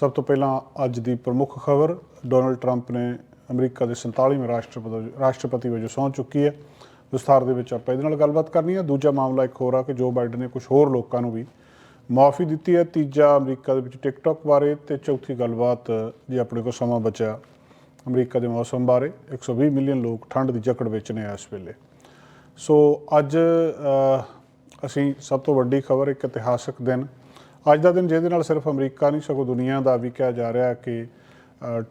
ਸਭ ਤੋਂ ਪਹਿਲਾਂ ਅੱਜ ਦੀ ਪ੍ਰਮੁੱਖ ਖਬਰ, ਡੋਨਲਡ ਟਰੰਪ ਨੇ ਅਮਰੀਕਾ ਦੇ 47ਵੇਂ ਰਾਸ਼ਟਰਪਤੀ ਰਾਸ਼ਟਰਪਤੀ ਵਜੋਂ ਸਹੁੰ ਚੁੱਕੀ ਹੈ। ਵਿਸਥਾਰ ਦੇ ਵਿੱਚ ਆਪਾਂ ਇਹਦੇ ਨਾਲ ਗੱਲਬਾਤ ਕਰਨੀ ਹੈ। ਦੂਜਾ ਮਾਮਲਾ ਇੱਕ ਹੋਰ ਆ ਕਿ ਜੋ ਬਾਈਡਨ ਨੇ ਕੁਝ ਹੋਰ ਲੋਕਾਂ ਨੂੰ ਵੀ ਮਾਫੀ ਦਿੱਤੀ ਹੈ। ਤੀਜਾ, ਅਮਰੀਕਾ ਦੇ ਵਿੱਚ ਟਿਕਟੌਕ ਬਾਰੇ ਤੇ ਚੌਥੀ ਗੱਲਬਾਤ ਜੇ ਆਪਣੇ ਕੋਲ ਸਮਾਂ ਬਚਿਆ, ਅਮਰੀਕਾ ਦੇ ਮੌਸਮ ਬਾਰੇ। 120 ਮਿਲੀਅਨ ਲੋਕ ਠੰਡ ਦੀ ਜਕੜ ਵਿੱਚ ਨੇ ਇਸ ਵੇਲੇ। ਸੋ ਅੱਜ ਅਸੀਂ ਸਭ ਤੋਂ ਵੱਡੀ ਖਬਰ, ਇੱਕ ਇਤਿਹਾਸਕ ਦਿਨ ਅੱਜ ਦਾ ਦਿਨ ਜਿਹਦੇ ਨਾਲ ਸਿਰਫ ਅਮਰੀਕਾ ਨਹੀਂ, ਸਗੋਂ ਦੁਨੀਆ ਦਾ ਵੀ ਕਿਹਾ ਜਾ ਰਿਹਾ ਕਿ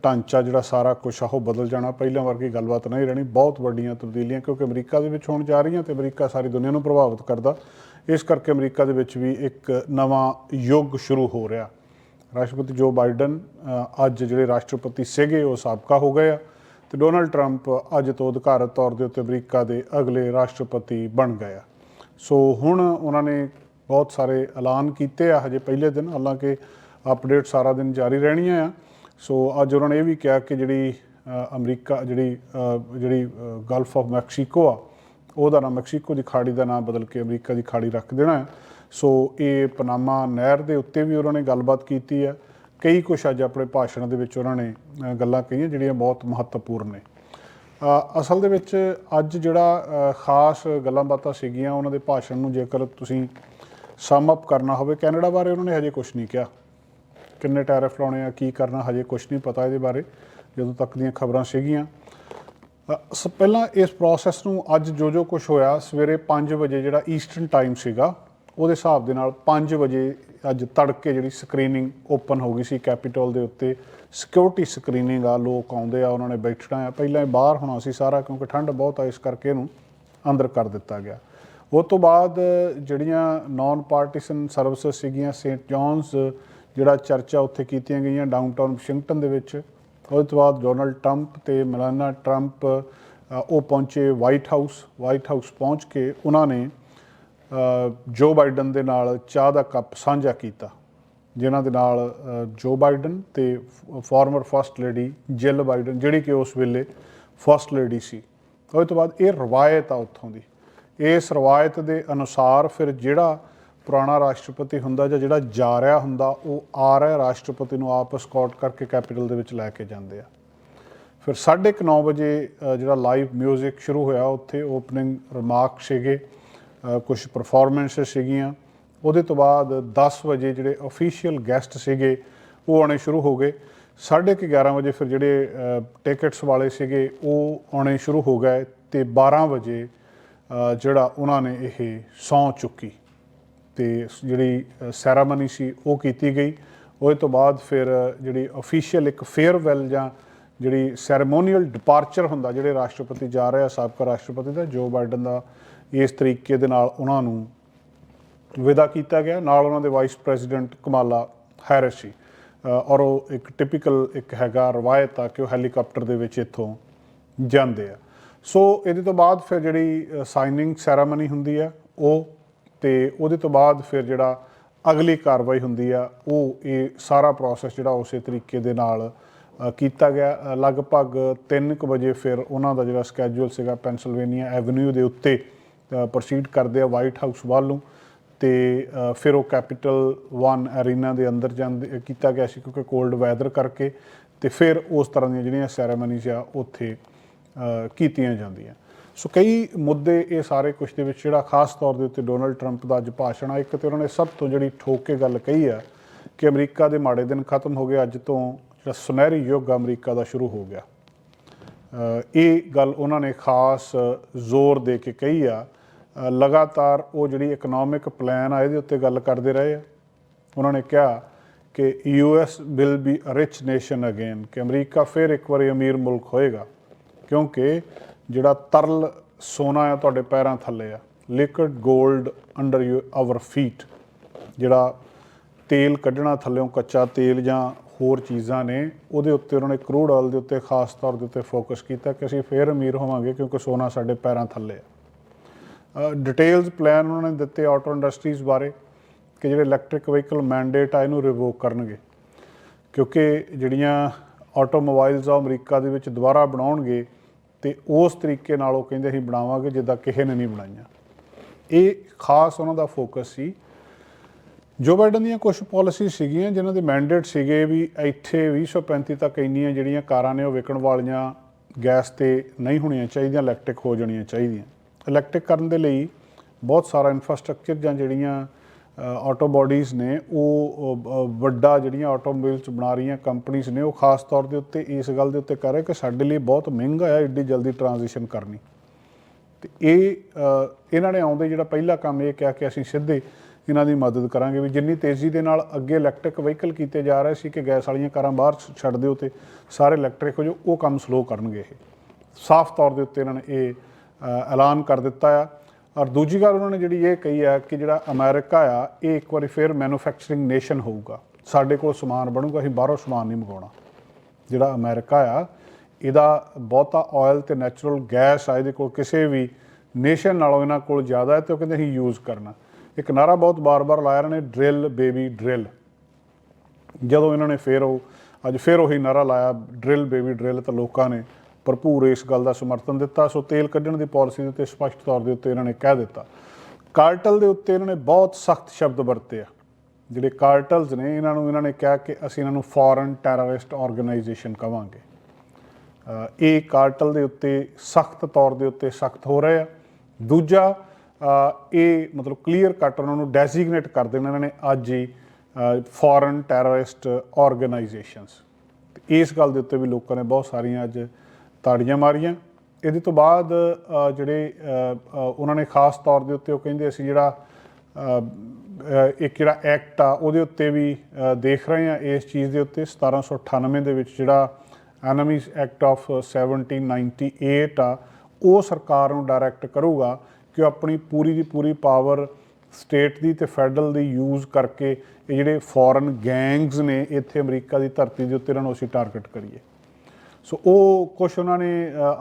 ਢਾਂਚਾ ਜਿਹੜਾ ਸਾਰਾ ਕੁਝ ਆ, ਉਹ ਬਦਲ ਜਾਣਾ। ਪਹਿਲਾਂ ਵਰਗੀ ਗੱਲਬਾਤ ਨਹੀਂ ਰਹਿਣੀ। ਬਹੁਤ ਵੱਡੀਆਂ ਤਬਦੀਲੀਆਂ, ਕਿਉਂਕਿ ਅਮਰੀਕਾ ਦੇ ਵਿੱਚ ਹੋਣ ਜਾ ਰਹੀਆਂ ਤੇ ਅਮਰੀਕਾ ਸਾਰੀ ਦੁਨੀਆ ਨੂੰ ਪ੍ਰਭਾਵਿਤ ਕਰਦਾ। ਇਸ ਕਰਕੇ ਅਮਰੀਕਾ ਦੇ ਵਿੱਚ ਵੀ ਇੱਕ ਨਵਾਂ ਯੁੱਗ ਸ਼ੁਰੂ ਹੋ ਰਿਹਾ। ਰਾਸ਼ਟਰਪਤੀ ਜੋ ਬਾਈਡਨ ਅੱਜ ਜਿਹੜੇ ਰਾਸ਼ਟਰਪਤੀ ਸੀਗੇ, ਉਹ ਸਾਬਕਾ ਹੋ ਗਏ ਆ ਤੇ ਡੋਨਲਡ ਟਰੰਪ ਅੱਜ ਤੋਂ ਅਧਿਕਾਰਤ ਤੌਰ ਦੇ ਉੱਤੇ ਅਮਰੀਕਾ ਦੇ ਅਗਲੇ ਰਾਸ਼ਟਰਪਤੀ ਬਣ ਗਏ ਆ। ਸੋ ਹੁਣ ਉਹਨਾਂ ਨੇ ਬਹੁਤ ਸਾਰੇ ਐਲਾਨ ਕੀਤੇ ਆ, ਹਜੇ ਪਹਿਲੇ ਦਿਨ, ਹਾਲਾਂਕਿ ਅਪਡੇਟ ਸਾਰਾ ਦਿਨ ਜਾਰੀ ਰਹਿਣੀਆਂ ਆ। ਸੋ ਅੱਜ ਉਹਨਾਂ ਨੇ ਇਹ ਵੀ ਕਿਹਾ ਕਿ ਜਿਹੜੀ ਅਮਰੀਕਾ, ਜਿਹੜੀ ਜਿਹੜੀ ਗਲਫ ਆਫ ਮੈਕਸੀਕੋ ਆ, ਉਹਦਾ ਨਾਮ ਮੈਕਸੀਕੋ ਦੀ ਖਾੜੀ ਦਾ ਨਾਮ ਬਦਲ ਕੇ ਅਮਰੀਕਾ ਦੀ ਖਾੜੀ ਰੱਖ ਦੇਣਾ ਹੈ ਸੋ ਇਹ ਪਨਾਮਾ ਨਹਿਰ ਦੇ ਉੱਤੇ ਵੀ ਉਹਨਾਂ ਨੇ ਗੱਲਬਾਤ ਕੀਤੀ ਹੈ ਕਈ ਕੁਛ ਅੱਜ ਆਪਣੇ ਭਾਸ਼ਣ ਦੇ ਵਿੱਚ ਉਹਨਾਂ ਨੇ ਗੱਲਾਂ ਕਹੀਆਂ, ਜਿਹੜੀਆਂ ਬਹੁਤ ਮਹੱਤਵਪੂਰਨ ਨੇ। ਅਸਲ ਦੇ ਵਿੱਚ ਅੱਜ ਜਿਹੜਾ ਖਾਸ ਗੱਲਾਂ ਬਾਤਾਂ ਸੀਗੀਆਂ, ਉਹਨਾਂ ਦੇ ਭਾਸ਼ਣ ਨੂੰ ਜੇਕਰ ਤੁਸੀਂ ਸਮ ਅਪ ਕਰਨਾ ਹੋਵੇ ਕੈਨੇਡਾ ਬਾਰੇ ਉਹਨਾਂ ਨੇ ਹਜੇ ਕੁਝ ਨਹੀਂ ਕਿਹਾ। ਕਿੰਨੇ ਟੈਰਿਫ ਲਾਉਣੇ ਆ ਕੀ ਕਰਨਾ ਹਜੇ ਕੁਝ ਨਹੀਂ ਪਤਾ ਇਹਦੇ ਬਾਰੇ ਜਦੋਂ ਤੱਕ ਦੀਆਂ ਖਬਰਾਂ ਸੀਗੀਆਂ। ਅ, ਸ ਪਹਿਲਾਂ ਇਸ ਪ੍ਰੋਸੈਸ ਨੂੰ ਅੱਜ ਜੋ ਜੋ ਕੁਝ ਹੋਇਆ ਸਵੇਰੇ 5 ਵਜੇ ਜਿਹੜਾ ਈਸਟਰਨ ਟਾਈਮ ਸੀਗਾ ਉਹਦੇ ਹਿਸਾਬ ਦੇ ਨਾਲ 5 ਵਜੇ ਅੱਜ ਤੜਕੇ ਜਿਹੜੀ ਸਕਰੀਨਿੰਗ ਓਪਨ ਹੋ ਗਈ ਸੀ ਕੈਪੀਟਲ ਦੇ ਉੱਤੇ। ਸਿਕਿਉਰਿਟੀ ਸਕਰੀਨਿੰਗ ਆ ਲੋਕ ਆਉਂਦੇ ਆ ਉਹਨਾਂ ਨੇ ਬੈਠਣਾ ਆ। ਪਹਿਲਾਂ ਇਹ ਬਾਹਰ ਹੋਣਾ ਸੀ ਸਾਰਾ ਕਿਉਂਕਿ ਠੰਡ ਬਹੁਤ ਆ ਇਸ ਕਰਕੇ ਇਹਨੂੰ ਅੰਦਰ ਕਰ ਦਿੱਤਾ ਗਿਆ। ਉਸ ਤੋਂ ਬਾਅਦ ਜਿਹੜੀਆਂ ਨਾਨ ਪਾਰਟੀਸਨ ਸਰਵਿਸਿਜ਼ ਸੀਗੀਆਂ ਸੇਂਟ ਜੌਨਸ ਜਿਹੜਾ ਚਰਚਾ ਉੱਥੇ ਕੀਤੀਆਂ ਗਈਆਂ ਡਾਊਨਟਾਊਨ ਵਾਸ਼ਿੰਗਟਨ ਦੇ ਵਿੱਚ, ਉਹਦੇ ਤੋਂ ਬਾਅਦ ਡੋਨਲਡ ਟਰੰਪ ਤੇ ਮਲਾਨਾ ਟਰੰਪ ਉਹ ਪਹੁੰਚੇ ਵਾਈਟ ਹਾਊਸ ਵਾਈਟ ਹਾਊਸ ਪਹੁੰਚ ਕੇ ਉਹਨਾਂ ਨੇ ਜੋ ਬਾਈਡਨ ਦੇ ਨਾਲ ਚਾਹ ਦਾ ਕੱਪ ਸਾਂਝਾ ਕੀਤਾ, ਜਿਨ੍ਹਾਂ ਦੇ ਨਾਲ ਜੋ ਬਾਈਡਨ ਤੇ former first lady Jill Biden ਜਿਹੜੀ ਕਿ ਉਸ ਵੇਲੇ ਫਰਸਟ ਲੇਡੀ ਸੀ। ਉਹਦੇ ਤੋਂ ਬਾਅਦ ਇਹ ਰਵਾਇਤ ਆ ਉੱਥੋਂ ਦੀ। ਇਸ ਰਵਾਇਤ ਦੇ ਅਨੁਸਾਰ ਫਿਰ ਜਿਹੜਾ ਪੁਰਾਣਾ ਰਾਸ਼ਟਰਪਤੀ ਹੁੰਦਾ ਜਾਂ ਜਿਹੜਾ ਜਾ ਰਿਹਾ ਹੁੰਦਾ, ਉਹ ਆ ਰਿਹਾ ਰਾਸ਼ਟਰਪਤੀ ਨੂੰ ਆਪ ਸਕਾਟ ਕਰਕੇ ਕੈਪੀਟਲ ਦੇ ਵਿੱਚ ਲੈ ਕੇ ਜਾਂਦੇ ਆ। ਫਿਰ 9:30 ਵਜੇ ਜਿਹੜਾ ਲਾਈਵ 뮤직 ਸ਼ੁਰੂ ਹੋਇਆ, ਉੱਥੇ ਓਪਨਿੰਗ ਰਿਮਾਰਕ ਸੀਗੇ। ਕੁਝ ਪਰਫਾਰਮੈਂਸਸ ਸੀਗੀਆਂ। ਉਹਦੇ ਤੋਂ ਬਾਅਦ 10 ਵਜੇ ਜਿਹੜੇ ਅਫੀਸ਼ੀਅਲ ਗੈਸਟ ਸੀਗੇ, ਉਹ ਆਉਣੇ ਸ਼ੁਰੂ ਹੋ ਗਏ। 11:30 ਵਜੇ ਫਿਰ ਜਿਹੜੇ ਟਿਕਟਸ ਵਾਲੇ ਸੀਗੇ, ਉਹ ਆਉਣੇ ਸ਼ੁਰੂ ਹੋ ਗਏ ਤੇ 12 ਵਜੇ ਜਿਹੜਾ ਉਹਨਾਂ ਨੇ ਇਹ ਸੌਂ ਚੁੱਕੀ ਤੇ ਜਿਹੜੀ ਸੈਰਾਮਨੀ ਸੀ ਉਹ ਕੀਤੀ ਗਈ। ਉਹਦੇ ਤੋਂ ਬਾਅਦ ਫਿਰ ਜਿਹੜੀ ਅਫੀਸ਼ੀਅਲ ਇੱਕ ਫੇਅਰਵੈਲ ਜਾਂ ਜਿਹੜੀ ਸੈਰੇਮੋਨੀਅਲ ਡਿਪਾਰਚਰ ਹੁੰਦਾ, ਜਿਹੜੇ ਰਾਸ਼ਟਰਪਤੀ ਜਾ ਰਹੇ ਆ, ਸਾਬਕਾ ਰਾਸ਼ਟਰਪਤੀ ਦਾ, ਜੋ ਬਾਈਡਨ ਦਾ, ਇਸ ਤਰੀਕੇ ਦੇ ਨਾਲ ਉਹਨਾਂ ਨੂੰ ਵਿਦਾ ਕੀਤਾ ਗਿਆ। ਨਾਲ ਉਹਨਾਂ ਦੇ ਵਾਈਸ ਪ੍ਰੈਜ਼ੀਡੈਂਟ ਕਮਾਲਾ ਹੈਰਿਸ ਸੀ। ਔਰ ਉਹ ਇੱਕ ਟਿਪੀਕਲ ਇੱਕ ਹੈਗਾ ਰਵਾਇਤ ਆ ਕਿ ਉਹ ਹੈਲੀਕਾਪਟਰ ਦੇ ਵਿੱਚ ਇੱਥੋਂ ਜਾਂਦੇ ਆ। ਸੋ ਇਹਦੇ ਤੋਂ ਬਾਅਦ ਫਿਰ ਜਿਹੜੀ ਸਾਈਨਿੰਗ ਸੈਰਾਮਨੀ ਹੁੰਦੀ ਆ ਉਹ ਤੇ ਉਹਦੇ ਤੋਂ ਬਾਅਦ ਫਿਰ ਜਿਹੜਾ ਅਗਲੀ ਕਾਰਵਾਈ ਹੁੰਦੀ ਆ ਉਹ ਇਹ ਸਾਰਾ ਪ੍ਰੋਸੈਸ ਜਿਹੜਾ ਉਸੇ ਤਰੀਕੇ ਦੇ ਨਾਲ ਕੀਤਾ ਗਿਆ। ਅ, ਲਗਭਗ 3:00 ਵਜੇ ਫਿਰ ਉਹਨਾਂ ਦਾ ਜਿਹੜਾ ਸਕੇਜੂਲ ਸੀਗਾ ਪੈਂਸਿਲਵੇਨੀਆ ਐਵਨਿਊ ਦੇ ਉੱਤੇ ਪ੍ਰੋਸੀਡ ਕਰਦੇ ਆ ਵਾਈਟ ਹਾਊਸ ਵੱਲ ਨੂੰ। ਤੇ ਫਿਰ ਉਹ ਕੈਪੀਟਲ 1 ਐਰੀਨਾ ਦੇ ਅੰਦਰ ਜਾਂਦੇ ਕੀਤਾ ਗਿਆ ਸੀ ਕਿਉਂਕਿ ਕੋਲਡ ਵੈਦਰ ਕਰਕੇ। ਤੇ ਫਿਰ ਉਸ ਤਰ੍ਹਾਂ ਦੀਆਂ ਜਿਹੜੀਆਂ ਸੈਰੇਮਨੀਜ਼ ਆ ਉੱਥੇ ਕੀਤੀਆਂ ਜਾਂਦੀਆਂ। ਸੋ ਕਈ ਮੁੱਦੇ ਇਹ ਸਾਰੇ ਕੁਝ ਦੇ ਵਿੱਚ ਜਿਹੜਾ ਖਾਸ ਤੌਰ ਦੇ ਉੱਤੇ ਡੋਨਲਡ ਟਰੰਪ ਦਾ ਅੱਜ ਭਾਸ਼ਣ ਆ, ਇੱਕ ਤੇ ਉਹਨਾਂ ਨੇ ਸਭ ਤੋਂ ਜਿਹੜੀ ਠੋਕ ਕੇ ਗੱਲ ਕਹੀ ਆ ਕਿ ਅਮਰੀਕਾ ਦੇ ਮਾੜੇ ਦਿਨ ਖਤਮ ਹੋ ਗਏ, ਅੱਜ ਤੋਂ ਜਿਹੜਾ ਸੁਨਹਿਰੀ ਯੁੱਗ ਆ, ਅਮਰੀਕਾ ਦਾ ਸ਼ੁਰੂ ਹੋ ਗਿਆ। ਇਹ ਗੱਲ ਉਹਨਾਂ ਨੇ ਖਾਸ ਜ਼ੋਰ ਦੇ ਕੇ ਕਹੀ ਆ। ਲਗਾਤਾਰ ਉਹ ਜਿਹੜੀ ਇਕਨੋਮਿਕ ਪਲਾਨ ਆ, ਇਹਦੇ ਉੱਤੇ ਗੱਲ ਕਰਦੇ ਰਹੇ ਆ। ਉਹਨਾਂ ਨੇ ਕਿਹਾ ਕਿ US will be a rich nation again ਕਿ ਅਮਰੀਕਾ ਫਿਰ ਇੱਕ ਵਾਰੀ ਅਮੀਰ ਮੁਲਕ ਹੋਏਗਾ। ਕਿਉਂਕਿ ਜਿਹੜਾ ਤਰਲ ਸੋਨਾ ਆ ਤੁਹਾਡੇ ਪੈਰਾਂ ਥੱਲੇ ਆ ਲਿਕਵਿਡ 골ਡ ਅੰਡਰ ਯੂ ਆਵਰ ਫੀਟ ਜਿਹੜਾ ਤੇਲ ਕੱਢਣਾ ਥੱਲੇੋਂ ਕੱਚਾ ਤੇਲ ਜਾਂ ਹੋਰ ਚੀਜ਼ਾਂ ਨੇ, ਉਹਦੇ ਉੱਤੇ ਉਹਨਾਂ ਨੇ ਕਰੂਡ ਆਇਲ ਦੇ ਉੱਤੇ ਖਾਸ ਤੌਰ ਦੇ ਉੱਤੇ ਫੋਕਸ ਕੀਤਾ ਕਿ ਅਸੀਂ ਫੇਰ ਅਮੀਰ ਹੋਵਾਂਗੇ ਕਿਉਂਕਿ ਸੋਨਾ ਸਾਡੇ ਪੈਰਾਂ ਥੱਲੇ ਆ। ਡਿਟੇਲਸ ਪਲਾਨ ਉਹਨਾਂ ਨੇ ਦਿੱਤੇ ਆਟੋ ਇੰਡਸਟਰੀਜ਼ ਬਾਰੇ ਕਿ ਜਿਹੜੇ ਇਲੈਕਟ੍ਰਿਕ ਵਹੀਕਲ ਮੈਂਡੇਟ ਆ, ਇਹਨੂੰ ਰਿਵੋਕ ਕਰਨਗੇ। ਕਿਉਂਕਿ ਜਿਹੜੀਆਂ ਆਟੋਮੋਬਾਈਲਸ ਆ, ਉਹ ਅਮਰੀਕਾ ਦੇ ਵਿੱਚ ਦੁਬਾਰਾ ਬਣਾਉਣਗੇ ਤੇ ਉਸ ਤਰੀਕੇ ਨਾਲ ਉਹ ਕਹਿੰਦੇ ਅਸੀਂ ਬਣਾਵਾਂਗੇ ਜਿੱਦਾਂ ਕਿਸੇ ਨੇ ਨਹੀਂ ਬਣਾਈਆਂ। ਇਹ ਖਾਸ ਉਹਨਾਂ ਦਾ ਫੋਕਸ ਸੀ। ਜੋ ਬਾਈਡਨ ਦੀਆਂ ਕੁਝ ਪਾਲਿਸੀ ਸੀਗੀਆਂ ਜਿਨ੍ਹਾਂ ਦੇ ਮੈਂਡੇਟ ਸੀਗੇ ਵੀ ਇੱਥੇ 2035 ਤੱਕ ਇੰਨੀਆਂ ਜਿਹੜੀਆਂ ਕਾਰਾਂ ਨੇ ਉਹ ਵਿਕਣ ਵਾਲੀਆਂ ਗੈਸ ਤੇ ਨਹੀਂ ਹੋਣੀਆਂ ਚਾਹੀਦੀਆਂ ਇਲੈਕਟ੍ਰਿਕ ਹੋ ਜਾਣੀਆਂ ਚਾਹੀਦੀਆਂ। ਇਲੈਕਟ੍ਰਿਕ ਕਰਨ ਦੇ ਲਈ ਬਹੁਤ ਸਾਰਾ ਇਨਫਰਾਸਟ੍ਰਕਚਰ ਜਾਂ ਜਿਹੜੀਆਂ ਆਟੋ ਬਾਡੀਜ਼ ਨੇ, ਉਹ ਵੱਡਾ ਜਿਹੜੀਆਂ ਆਟੋਮੋਬਾਈਲਸ ਬਣਾ ਰਹੀਆਂ ਕੰਪਨੀਆਂ ਨੇ, ਉਹ ਖਾਸ ਤੌਰ ਦੇ ਉੱਤੇ ਇਸ ਗੱਲ ਦੇ ਉੱਤੇ ਕਰ ਰਹੇ ਕਿ ਸਾਡੇ ਲਈ ਬਹੁਤ ਮਹਿੰਗਾ ਹੈ ਏਡੀ ਜਲਦੀ ਟ੍ਰਾਂਜੀਸ਼ਨ ਕਰਨੀ। ਤੇ ਇਹ ਇਹਨਾਂ ਨੇ ਆਉਂਦੇ ਜਿਹੜਾ ਪਹਿਲਾ ਕੰਮ ਇਹ ਕਿਹਾ ਕਿ ਅਸੀਂ ਸਿੱਧੇ ਇਹਨਾਂ ਦੀ ਮਦਦ ਕਰਾਂਗੇ ਵੀ ਜਿੰਨੀ ਤੇਜ਼ੀ ਦੇ ਨਾਲ ਅੱਗੇ ਇਲੈਕਟ੍ਰਿਕ ਵਹੀਕਲ ਕੀਤੇ ਜਾ ਰਹੇ ਸੀ ਕਿ ਗੈਸ ਵਾਲੀਆਂ ਕਾਰਾਂ ਬਾਹਰ ਛੱਡ ਦਿਓ ਤੇ ਸਾਰੇ ਇਲੈਕਟ੍ਰਿਕ ਹੋ ਜਾਓ, ਉਹ ਕੰਮ ਸਲੋ ਕਰਨਗੇ ਇਹ। ਸਾਫ਼ ਤੌਰ ਦੇ ਉੱਤੇ ਇਹਨਾਂ ਨੇ ਇਹ ਐਲਾਨ ਕਰ ਦਿੱਤਾ ਆ। ਔਰ ਦੂਜੀ ਗੱਲ ਉਹਨਾਂ ਨੇ ਜਿਹੜੀ ਇਹ ਕਹੀ ਆ ਕਿ ਜਿਹੜਾ ਅਮਰੀਕਾ ਆ, ਇਹ ਇੱਕ ਵਾਰੀ ਫਿਰ ਮੈਨੂਫੈਕਚਰਿੰਗ ਨੇਸ਼ਨ ਹੋਊਗਾ। ਸਾਡੇ ਕੋਲ ਸਮਾਨ ਬਣੂਗਾ, ਅਸੀਂ ਬਾਹਰੋਂ ਸਮਾਨ ਨਹੀਂ ਮੰਗਾਉਣਾ ਜਿਹੜਾ ਅਮਰੀਕਾ ਆ, ਇਹਦਾ ਬਹੁਤਾ ਆਇਲ ਤੇ ਨੈਚੁਰਲ ਗੈਸ ਆ, ਇਹਦੇ ਕੋਲ ਕਿਸੇ ਵੀ ਨੇਸ਼ਨ ਨਾਲੋਂ ਇਹਨਾਂ ਕੋਲ ਜ਼ਿਆਦਾ ਹੈ ਤੇ ਉਹ ਕਹਿੰਦੇ ਅਸੀਂ ਯੂਜ਼ ਕਰਨਾ। ਇੱਕ ਨਾਰਾ ਬਹੁਤ ਬਾਰ-ਬਾਰ ਲਾਇਆ ਇਹਨਾਂ ਨੇ ਡਰਿਲ ਬੇਬੀ ਡਰਿਲ ਜਦੋਂ ਇਹਨਾਂ ਨੇ ਫੇਰ ਉਹ, ਅੱਜ ਫੇਰ ਉਹੀ ਨਾਰਾ ਲਾਇਆ ਡਰਿਲ ਬੇਬੀ ਡਰਿਲ ਤਾਂ ਲੋਕਾਂ ਨੇ ਭਰਪੂਰ ਇਸ ਗੱਲ ਦਾ ਸਮਰਥਨ ਦਿੱਤਾ, ਸੋ ਤੇਲ ਕੱਢਣ ਦੀ ਪਾਲਿਸੀ ਦੇ ਉੱਤੇ ਸਪਸ਼ਟ ਤੌਰ ਦੇ ਉੱਤੇ ਇਹਨਾਂ ਨੇ ਕਹਿ ਦਿੱਤਾ। ਕਾਰਟਲ ਦੇ ਉੱਤੇ ਇਹਨਾਂ ਨੇ ਬਹੁਤ ਸਖਤ ਸ਼ਬਦ ਵਰਤੇ ਆ, ਜਿਹੜੇ ਕਾਰਟਲਸ ਨੇ, ਇਹਨਾਂ ਨੂੰ, ਇਹਨਾਂ ਨੇ ਕਿਹਾ ਕਿ ਅਸੀਂ ਇਹਨਾਂ ਨੂੰ ਫੋਰਨ ਟੈਰਰਿਸਟ ਆਰਗੇਨਾਈਜੇਸ਼ਨ ਕਵਾਂਗੇ। ਇਹ ਕਾਰਟਲ ਦੇ ਉੱਤੇ ਸਖਤ ਤੌਰ ਦੇ ਉੱਤੇ ਸਖਤ ਹੋ ਰਹੇ ਆ। ਦੂਜਾ ਇਹ ਮਤਲਬ ਕਲੀਅਰ ਕੱਟ ਉਹਨਾਂ ਨੂੰ ਡੈਜ਼ਿਗਨੇਟ ਕਰ ਦੇਣਾ, ਇਹਨਾਂ ਨੇ ਅੱਜ ਹੀ ਫੋਰਨ ਟੈਰਰਿਸਟ ਆਰਗੇਨਾਈਜੇਸ਼ਨਸ ਇਸ ਗੱਲ ਦੇ ਉੱਤੇ ਵੀ ਲੋਕਾਂ ਨੇ ਬਹੁਤ ਸਾਰੀਆਂ ਅੱਜ ਤਾੜੀਆਂ ਮਾਰੀਆਂ। ਇਹਦੇ ਤੋਂ ਬਾਅਦ ਜਿਹੜੇ ਉਹਨਾਂ ਨੇ ਖਾਸ ਤੌਰ ਦੇ ਉੱਤੇ ਉਹ ਕਹਿੰਦੇ ਅਸੀਂ ਜਿਹੜਾ ਇੱਕ ਜਿਹੜਾ ਐਕਟ ਆ, ਉਹਦੇ ਉੱਤੇ ਵੀ ਦੇਖ ਰਹੇ ਆ ਇਸ ਚੀਜ਼ ਦੇ ਉੱਤੇ 1798 ਦੇ ਵਿੱਚ ਜਿਹੜਾ ਐਨਮੀਜ਼ ਐਕਟ ਆਫ 1798 ਆ, ਉਹ ਸਰਕਾਰ ਨੂੰ ਡਾਇਰੈਕਟ ਕਰੂਗਾ ਕਿ ਉਹ ਆਪਣੀ ਪੂਰੀ ਦੀ ਪੂਰੀ ਪਾਵਰ ਸਟੇਟ ਦੀ ਤੇ ਫੈਡਰਲ ਦੀ ਯੂਜ਼ ਕਰਕੇ ਇਹ ਜਿਹੜੇ ਫੋਰਨ ਗੈਂਗਸ ਨੇ ਇੱਥੇ ਅਮਰੀਕਾ ਦੀ ਧਰਤੀ ਦੇ ਉੱਤੇ ਇਹਨਾਂ ਨੂੰ ਅਸੀਂ ਟਾਰਗੇਟ ਕਰੀਏ। ਸੋ ਉਹ ਕੁਝ ਉਹਨਾਂ ਨੇ